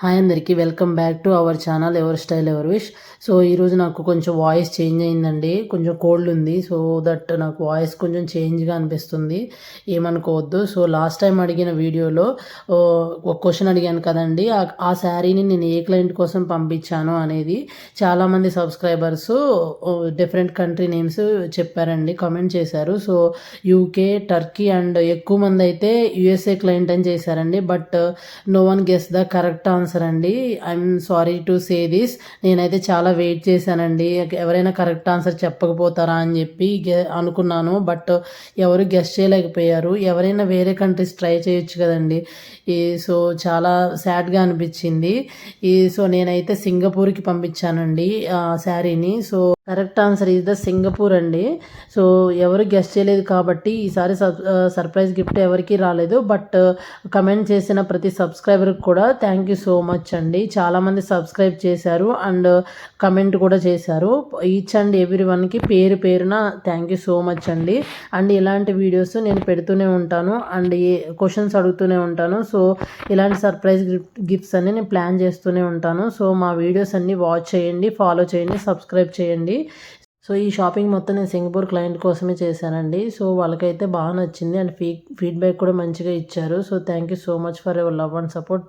Hi అందరికీ welcome back to our channel ever style ever wish. So ఈరోజు నాకు కొంచెం వాయిస్ చేంజ్ అయిందండి. కొంచెం కోల్డ్ ఉంది. సో దట్ నాకు వాయిస్ కొంచెం చేంజ్గా అనిపిస్తుంది. ఏమనుకోవద్దు. సో లాస్ట్ టైం అడిగిన వీడియోలో ఒక క్వశ్చన్ అడిగాను కదండి. ఆ శారీని నేను ఏ క్లయింట్ కోసం పంపించాను అనేది చాలామంది సబ్స్క్రైబర్స్ డిఫరెంట్ కంట్రీ నేమ్స్ చెప్పారండి. కమెంట్ చేశారు. సో యూకే టర్కీ అండ్ ఎక్కువ మంది అయితే యుఎస్ఏ క్లయింట్ అని చేశారండి. But no one guess the correct answer answer అండి. I'm sorry to say this నేనైతే చాలా వెయిట్ చేశానండి. ఎవరైనా కరెక్ట్ ఆన్సర్ చెప్పకపోతారా అని చెప్పి అనుకున్నాను. బట్ ఎవరు గెస్ట్ చేయలేకపోయారు. ఎవరైనా వేరే కంట్రీస్ ట్రై చేయొచ్చు కదండి. ఈ సో చాలా సాడ్గా అనిపించింది. ఈ సో నేనైతే సింగపూర్కి పంపించానండి ఆ శారీని. So correct answer is the Singapore అండి. సో ఎవరు గెస్ట్ చేయలేదు కాబట్టి ఈసారి సర్ప్రైజ్ గిఫ్ట్ ఎవరికి రాలేదు. బట్ కమెంట్ చేసిన ప్రతి సబ్స్క్రైబర్కి కూడా థ్యాంక్ యూ సో మచ్ అండి. చాలామంది సబ్స్క్రైబ్ చేశారు అండ్ కమెంట్ కూడా చేశారు. ఈచ్ అండ్ ఎవ్రీ వన్కి పేరు పేరున థ్యాంక్ యూ సో మచ్ అండి. అండ్ ఇలాంటి వీడియోస్ నేను పెడుతూనే ఉంటాను అండ్ ఏ క్వశ్చన్స్ అడుగుతూనే ఉంటాను. సో ఇలాంటి సర్ప్రైజ్ గిఫ్ట్ గిఫ్ట్స్ అన్ని నేను ప్లాన్ చేస్తూనే ఉంటాను. సో మా వీడియోస్ అన్నీ వాచ్ చేయండి ఫాలో చేయండి సబ్స్క్రైబ్ చేయండి. సో ఈ షాపింగ్ మొత్తం నేను సింగపూర్ క్లయింట్ కోసమే చేశానండి. సో వాళ్ళకైతే బాగా నచ్చింది. అండ్ ఫీ ఫీడ్బ్యాక్ కూడా మంచిగా ఇచ్చారు. So thank you so much for your love and support